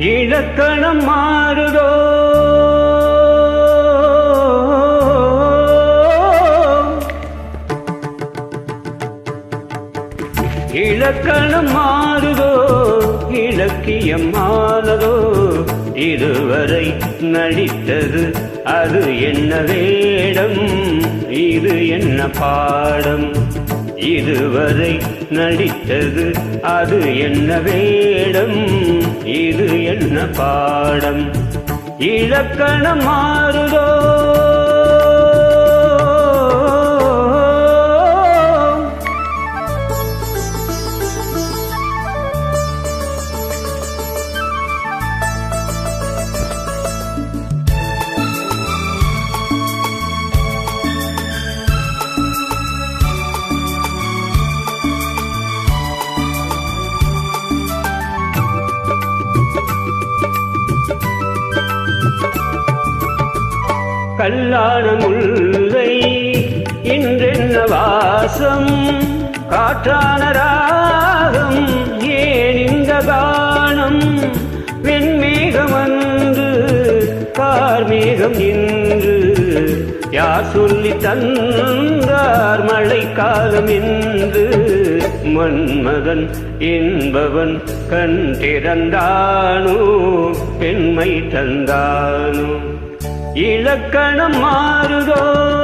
இலக்கணம் மாறுதோ? இலக்கணம் மாறுதோ? இலக்கியம் மாறதோ? இதுவரை நடித்தது அது என்ன வேடம்? இது என்ன பாடம்? இதுவரை நடித்தது அது என்ன வேடம்? இது என்ன பாடம்? இலக்கணம் மாறுதோ? கல்லான முல்லை இன்றென்ன வாசம்? காற்றான ராகம் ஏன் இந்த காணம் வெண்மேகம் அன்று கார்மேகம் இன்று. யார் சொல்லி தந்தார் மழைக்காலம் என்று மன்மதன் என்பவன் கண் திறந்தானோ? பெண்மை தந்தானோ? இலக்கணம் மாறுதோ?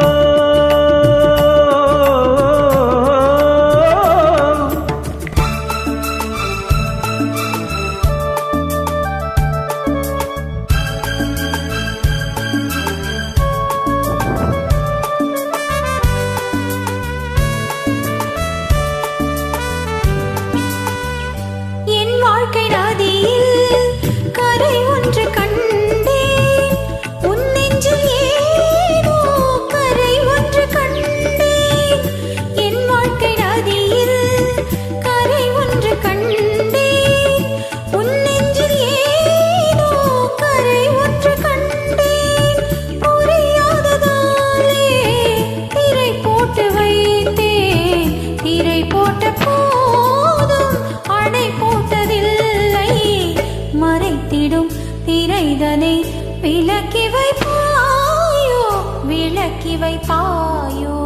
இதனை விளக்கி வைப்பாயோ? விளக்கி வைப்பாயோ?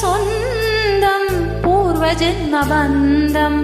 சொந்தம் பூர்வஜென்ம பந்தம்.